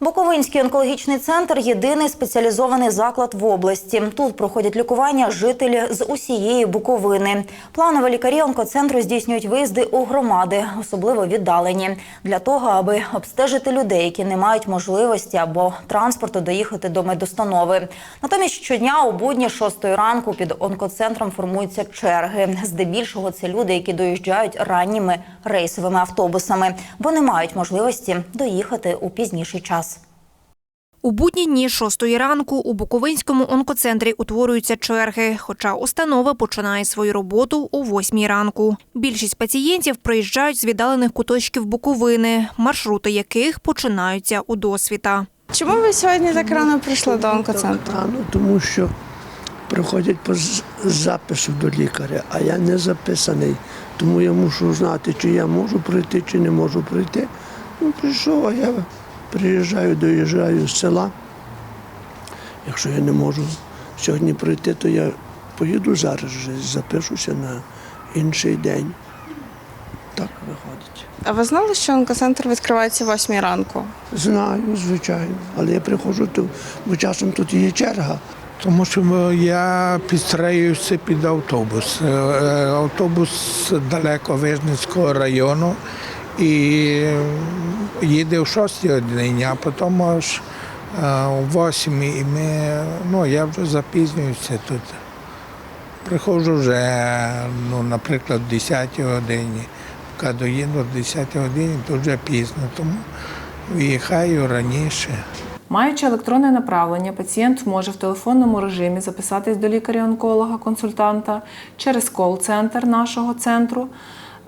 Буковинський онкологічний центр єдиний спеціалізований заклад в області. Тут проходять лікування жителі з усієї Буковини. Планово лікарі онкоцентру здійснюють виїзди у громади, особливо віддалені, для того, аби обстежити людей, які не мають можливості або транспорту доїхати до медустанови. Натомість щодня у будні 6 ранку під онкоцентром формуються черги. Здебільшого це люди, які доїжджають ранніми рейсовими автобусами, бо не мають можливості доїхати у пізніший час. У будні дні 6 ранку у Буковинському онкоцентрі утворюються черги, хоча установа починає свою роботу о 8 ранку. Більшість пацієнтів приїжджають з віддалених куточків Буковини, маршрути яких починаються у досвіта. Чому ви сьогодні так рано прийшли до онкоцентру? Рано, тому що приходять по запису до лікаря, а я не записаний. Тому я мушу знати, чи я можу пройти, чи не можу пройти. Ну, прийшов, а я приїжджаю, доїжджаю з села. Якщо я не можу сьогодні пройти, то я поїду зараз же, запишуся на інший день. Так виходить. А ви знали, що онкоцентр відкривається о 8 ранку? Знаю, звичайно, але я приходжу, то, бо часом тут є черга. Тому що я підстраюся під автобус. Е, Автобус далеко Вижницького району і їде в 6 годині, а потім аж е, о 8 і ми, ну, я вже запізнююся тут. Приходжу вже, ну, наприклад, в 10 годині. Поки доїду в 10 годині, то вже пізно, тому виїхаю раніше. Маючи електронне направлення, пацієнт може в телефонному режимі записатись до лікаря-онколога-консультанта через кол-центр нашого центру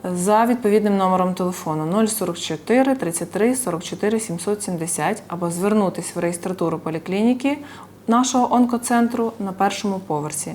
за відповідним номером телефону 044 33 44 770 або звернутись в реєстратуру поліклініки нашого онкоцентру на першому поверсі.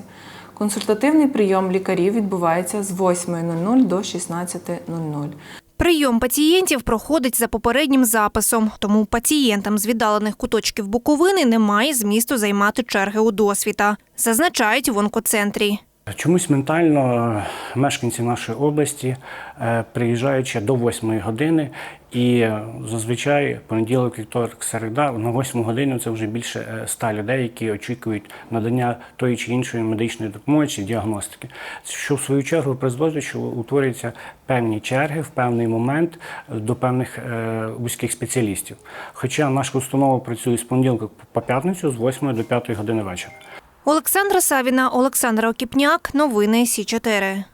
Консультативний прийом лікарів відбувається з 8.00 до 16.00. Прийом пацієнтів проходить за попереднім записом, тому пацієнтам з віддалених куточків Буковини немає змісту займати черги у досвіта, зазначають в онкоцентрі. Чомусь ментально мешканці нашої області, е, приїжджаючи до 8 години, і е, зазвичай понеділок, вівторок, середа на 8 годину це вже більше е, 100 людей, які очікують надання тої чи іншої медичної допомоги чи діагностики. Що в свою чергу призводить, що утворюються певні черги в певний момент до певних е, вузьких спеціалістів. Хоча наша установа працює з понеділка по п'ятницю з 8 до 5 години вечора. Олександра Савіна, Олександра Окіпняк. Новини Сі 4